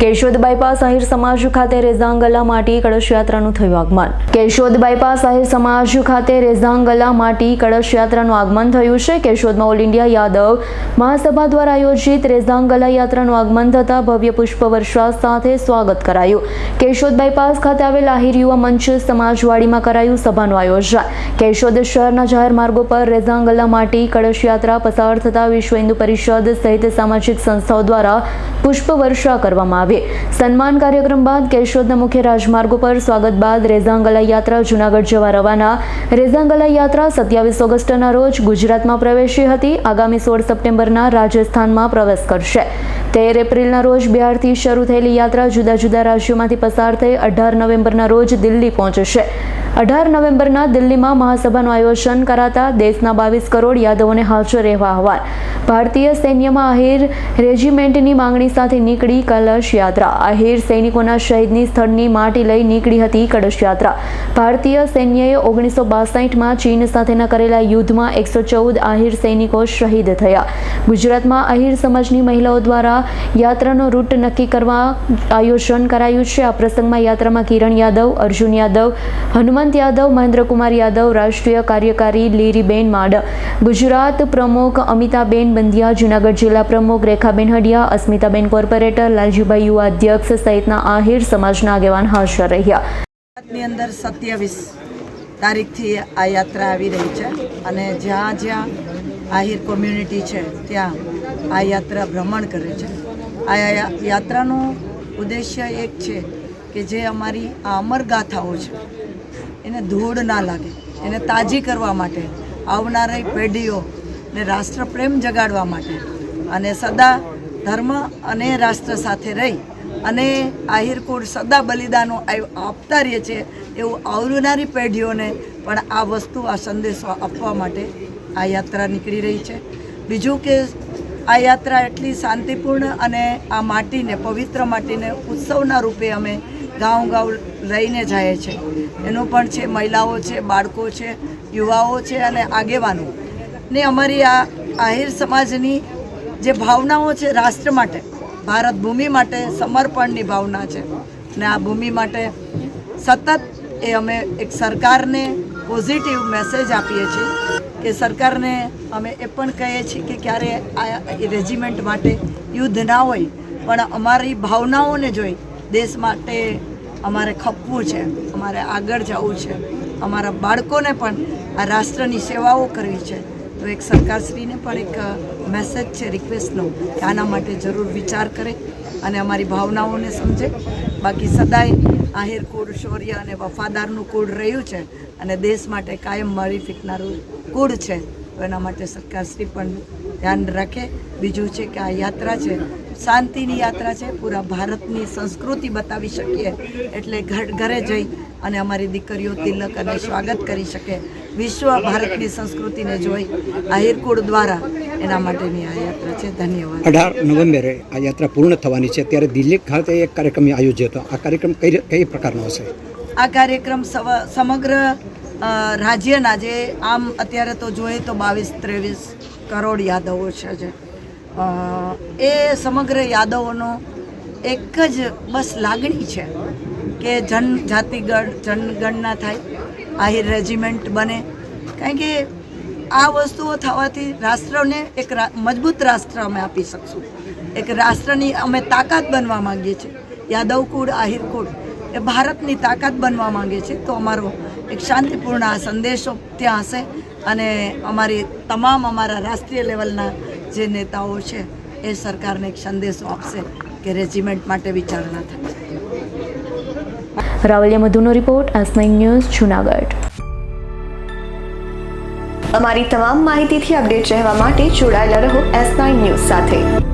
Keshod bypass Ahir સમાજ ખાતે રેઝાંગલા માટી કળશ યાત્રાનું થયું આગમન. કેશોદ બાયપાસ આહિર સમાજ ખાતે રેઝાંગલા માટી કળશ યાત્રાનું આગમન થયું છે. કેશોદમાં ઓલ ઇન્ડિયા યાદવ મહાસભા દ્વારા આયોજિત રેઝાંગલા યાત્રાનું આગમન થતાં ભવ્ય પુષ્પવર્ષા સાથે સ્વાગત કરાયું. કેશોદ બાયપાસ ખાતે આવેલ આહિર યુવા મંચ સમાજવાડીમાં કરાયું સભાનું આયોજન. કેશોદ શહેરના જાહેર માર્ગો પર રેઝાંગલા માટી કળશ યાત્રા પસાર થતાં વિશ્વ હિન્દુ પરિષદ સહિત સામાજિક સંસ્થાઓ દ્વારા પુષ્પવર્ષા કરવામાં આવી. સન્માન કાર્યક્રમ બાદ કેશોદના મુખ્ય રાજમાર્ગો પર સ્વાગત બાદ રેઝાંગલા યાત્રા જૂનાગઢ જવા રવાના. રેઝાંગલા યાત્રા સત્યાવીસ ઓગસ્ટના રોજ ગુજરાતમાં પ્રવેશી હતી. આગામી સોળ સપ્ટેમ્બરના રાજસ્થાનમાં પ્રવેશ કરશે. તેર એપ્રિલના રોજ બિહારથી શરૂ થયેલી યાત્રા જુદા જુદા રાજ્યોમાંથી પસાર થઈ અઢાર નવેમ્બરના રોજ દિલ્હી પહોંચશે. અઢાર નવેમ્બરના દિલ્હીમાં મહાસભાનું આયોજન કરાતા દેશના બાવીસ કરોડ યાદવોને હાજર રહેવા આહવાન ભારતીય સૈન્યમાં આહિર રેજિમેન્ટની માંગણી સાથે નીકળી કલશ યાત્રા. આહિર સૈનિકોના શહીદની સ્થળની માટી લઈ નીકળી હતી કળશ યાત્રા. ભારતીય સૈન્યએ ઓગણીસો બાસઠમાં ચીન સાથેના કરેલા યુદ્ધમાં એકસો ચૌદ આહિર સૈનિકો શહીદ થયા. ગુજરાતમાં આહિર સમાજની મહિલાઓ દ્વારા યાત્રાનો રૂટ નક્કી કરવા આયોજન કરાયું છે. આ પ્રસંગમાં યાત્રામાં કિરણ યાદવ, અર્જુન યાદવ હનુમંત યાદવ, મહેન્દ્રકુમાર યાદવ, રાષ્ટ્રીય કાર્યકારી લીરીબેન માડ ગુજરાત પ્રમુખ અમિતાબેન બંધિયા, જૂનાગઢ જિલ્લા પ્રમુખ રેખાબેન હડિયા, અસ્મિતાબેન કોર્પોરેટર, લાલજીભાઈ યુવા અધ્યક્ષ સહિતના આહિર સમાજના આગેવાન હાજર રહ્યા. ગુજરાતની અંદર સત્યાવીસ તારીખથી આ યાત્રા આવી રહી છે અને જ્યાં જ્યાં આહિર કોમ્યુનિટી છે, ત્યાં આ યાત્રા ભ્રમણ કરે છે. આ યાત્રાનો ઉદ્દેશ્ય એક છે કે જે અમારી આ અમરગાથાઓ છે એને ધૂળ ના લાગે. એને તાજી કરવા માટે, આવનારી પેઢીઓને રાષ્ટ્રપ્રેમ જગાડવા માટે અને સદા ધર્મ અને રાષ્ટ્ર સાથે રહી અને આહિરકુળ સદા બલિદાનો આપ- આપતા રહીએ છીએ એવું આવનારી પેઢીઓને પણ આ વસ્તુ, આ સંદેશો આપવા માટે આ યાત્રા નીકળી રહી છે. બીજું કે આ યાત્રા એટલી શાંતિપૂર્ણ અને આ માટીને, પવિત્ર માટીને ઉત્સવના રૂપે અમે ગાંવ ગાઉં લઈને જાય છે. એનું પણ છે, મહિલાઓ છે, બાળકો છે, યુવાઓ છે અને આગેવાનો. ને અમારી આ આહિર સમાજની જે ભાવનાઓ છે રાષ્ટ્ર માટે, ભારત ભૂમિ માટે સમર્પણની ભાવના છે. ને આ ભૂમિ માટે સતત એ અમે એક સરકારને પોઝિટિવ મેસેજ આપીએ છીએ કે સરકારને અમે એ પણ કહીએ છીએ કે ક્યારે આ રેજિમેન્ટ માટે યુદ્ધ ના હોય, પણ અમારી ભાવનાઓને જોઈ દેશ માટે અમારે ખપવું છે, અમારે આગળ જવું છે, અમારા બાળકોને પણ આ રાષ્ટ્રની સેવાઓ કરવી છે. તો એક સરકારશ્રીને પણ એક મેસેજ છે રિક્વેસ્ટનો કે આના માટે જરૂર વિચાર કરે અને અમારી ભાવનાઓને સમજે. બાકી સદાય આહિર કુળ, શૌર્ય અને વફાદારનું કુળ રહ્યું છે અને દેશ માટે કાયમ મળી ફીકનારું કુળ છે. તો એના માટે સરકારશ્રી પણ ધ્યાન રાખે. બીજું છે કે આ યાત્રા છે શાંતિની યાત્રા છે પૂરા ભારતની સંસ્કૃતિ બતાવી શકીએ. એટલે ઘર ઘરે જઈ અને અમારી દીકરીઓ તિલક અને સ્વાગત કરી શકે. વિશ્વ ભારતની સંસ્કૃતિને જોઈ આહિરકુળ દ્વારા એના માટેની આ યાત્રા છે. ધન્યવાદ. અઢાર નવેમ્બરે આ યાત્રા પૂર્ણ થવાની છે. ત્યારે દિલ્હી ખાતે એક કાર્યક્રમ આયોજ્યો હતો. આ કાર્યક્રમ કઈ કઈ પ્રકારનો હશે? આ કાર્યક્રમ સમગ્ર રાજ્યના જે આમ અત્યારે તો જોઈએ તો બાવીસ ત્રેવીસ કરોડ યાદવો છે જે. એ સમગ્ર યાદવોનો એક જ બસ લાગણી છે કે જન જાતિગણ, જનગણના થાય, આહિર રેજિમેન્ટ બને. કારણ કે આ વસ્તુઓ થવાથી રાષ્ટ્રને એક મજબૂત રાષ્ટ્ર અમે આપી શકશું. એક રાષ્ટ્રની અમે તાકાત બનવા માંગીએ છીએ. યાદવ કુળ, આહિર કુળ, એ ભારતની તાકાત બનવા માંગે છે. તો અમારો એક શાંતિપૂર્ણ આ સંદેશો ત્યાં હશે અને અમારી તમામ અમારા રાષ્ટ્રીય લેવલના જે નેતાઓ છે એ સરકારને એક સંદેશો આપશે કે રેજિમેન્ટ માટે વિચારણા થાય. Ravaliya મધુનો report S nine news Junagadh. અમારી તમામ માહિતીથી અપડેટ રહેવા માટે જોડાયેલા રહો એસ નાઇન ન્યૂઝ સાથે.